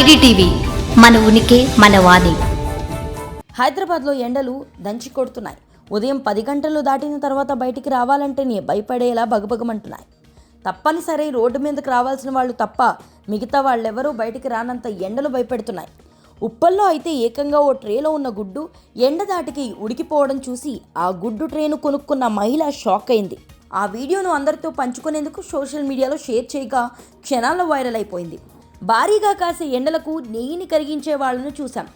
IDTV మన ఉనికి మన వాణి. హైదరాబాద్లో ఎండలు దంచి కొడుతున్నాయి. ఉదయం పది గంటలు దాటిన తర్వాత బయటికి రావాలంటేనే భయపడేలా బగబగమంటున్నాయి. తప్పనిసరి రోడ్డు మీదకి రావాల్సిన వాళ్ళు తప్ప మిగతా వాళ్ళెవరూ బయటికి రానంత ఎండలు భయపెడుతున్నాయి. ఉప్పల్లో అయితే ఏకంగా ఓ ట్రేలో ఉన్న గుడ్డు ఎండ దాటికి ఉడికిపోవడం చూసి ఆ గుడ్డు ట్రేను కొనుక్కున్న మహిళ షాక్ అయింది. ఆ వీడియోను అందరితో పంచుకునేందుకు సోషల్ మీడియాలో షేర్ చేయగా క్షణాల్లో వైరల్ అయిపోయింది. భారీగా కాసే ఎండలకు నెయ్యిని కరిగించే వాళ్ళను చూశాం.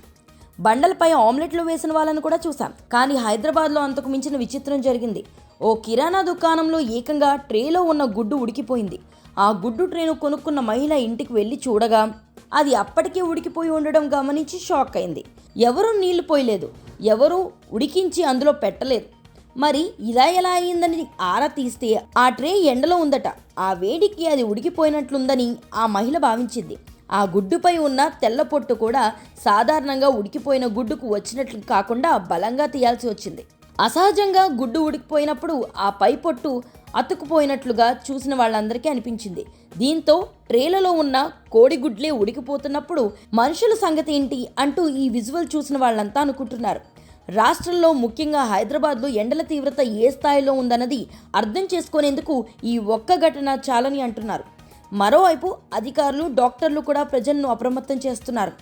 బండలపై ఆమ్లెట్లు వేసిన వాళ్ళని కూడా చూసాం కానీ హైదరాబాద్లో అంతకు మించిన విచిత్రం జరిగింది. ఓ కిరాణా దుకాణంలో ఏకంగా ట్రేలో ఉన్న గుడ్డు ఉడికిపోయింది. ఆ గుడ్డు ట్రేను కొనుక్కున్న మహిళ ఇంటికి వెళ్ళి చూడగా అది అప్పటికే ఉడికిపోయి ఉండడం గమనించి షాక్ అయింది. ఎవరూ నీళ్ళు పోయలేదు. ఎవరూ ఉడికించి అందులో పెట్టలేదు. మరి ఇలా ఎలా అయిందని ఆరా తీస్తే ఆ ట్రే ఎండలో ఉందట. ఆ వేడికి అది ఉడికిపోయినట్లుందని ఆ మహిళ భావించింది. ఆ గుడ్డుపై ఉన్న తెల్ల పొట్టు కూడా సాధారణంగా ఉడికిపోయిన గుడ్డుకు వచ్చినట్లు కాకుండా బలంగా తీయాల్సి వచ్చింది. అసహజంగా గుడ్డు ఉడికిపోయినప్పుడు ఆ పై పొట్టు అతుకుపోయినట్లుగా చూసిన వాళ్ళందరికీ అనిపించింది. దీంతో ట్రేలలో ఉన్న కోడిగుడ్లే ఉడికిపోతున్నప్పుడు మనుషుల సంగతి ఏంటి అంటూ ఈ విజువల్ చూసిన వాళ్ళంతా అనుకుంటున్నారు. రాష్ట్రంలో ముఖ్యంగా హైదరాబాద్లో ఎండల తీవ్రత ఏ స్థాయిలో ఉందన్నది అర్థం చేసుకునేందుకు ఈ ఒక్క ఘటన చాలని అంటున్నారు. మరోవైపు అధికారులు డాక్టర్లు కూడా ప్రజలను అప్రమత్తం చేస్తున్నారు.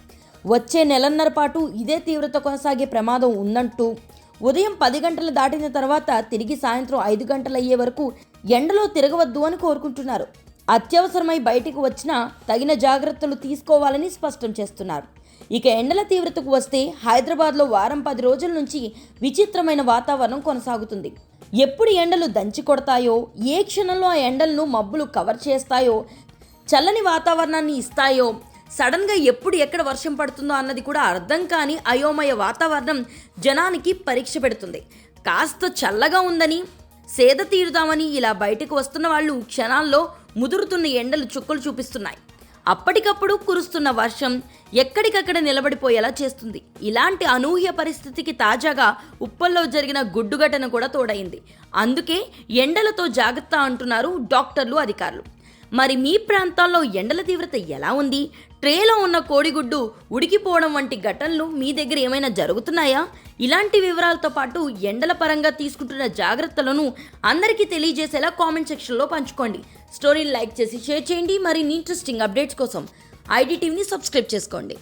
వచ్చే నెలన్నర పాటు ఇదే తీవ్రత కొనసాగే ప్రమాదం ఉందంటూ ఉదయం పది గంటలు దాటిన తర్వాత తిరిగి సాయంత్రం ఐదు గంటలు అయ్యే వరకు ఎండలో తిరగవద్దు అని కోరుకుంటున్నారు. అత్యవసరమై బయటికి వచ్చినా తగిన జాగ్రత్తలు తీసుకోవాలని స్పష్టం చేస్తున్నారు. ఇక ఎండల తీవ్రతకు వస్తే హైదరాబాద్లో వారం పది రోజుల నుంచి విచిత్రమైన వాతావరణం కొనసాగుతుంది. ఎప్పుడు ఎండలు దంచి కొడతాయో ఏ క్షణంలో ఆ ఎండలను మబ్బులు కవర్ చేస్తాయో చల్లని వాతావరణాన్ని ఇస్తాయో సడన్గా ఎప్పుడు ఎక్కడ వర్షం పడుతుందో అన్నది కూడా అర్థం కాని అయోమయ వాతావరణం జనానికి పరీక్ష పెడుతుంది. కాస్త చల్లగా ఉందని సేద తీరుదామని ఇలా బయటకు వస్తున్న వాళ్ళు క్షణాల్లో ముదురుతున్న ఎండలు చుక్కలు చూపిస్తున్నాయి. అప్పటికప్పుడు కురుస్తున్న వర్షం ఎక్కడికక్కడ నిలబడిపోయేలా చేస్తుంది. ఇలాంటి అనూహ్య పరిస్థితికి తాజాగా ఉప్పల్లో జరిగిన గుడ్డు ఘటన కూడా తోడైంది అందుకే ఎండలతో జాగ్రత్త అంటున్నారు డాక్టర్లు అధికారులు. మరి మీ ప్రాంతాల్లో ఎండల తీవ్రత ఎలా ఉంది? ట్రేలో ఉన్న కోడిగుడ్డు ఉడికిపోవడం వంటి ఘటనలు మీ దగ్గర ఏమైనా జరుగుతున్నాయా? ఇలాంటి వివరాలతో పాటు ఎండల పరంగా తీసుకుంటున్న జాగ్రత్తలను అందరికీ తెలియజేసేలా కామెంట్ సెక్షన్లో పంచుకోండి. స్టోరీని లైక్ చేసి షేర్ చేయండి. మరిన్ని ఇంట్రెస్టింగ్ అప్డేట్స్ కోసం ఐడి టీవీని సబ్స్క్రైబ్ చేసుకోండి.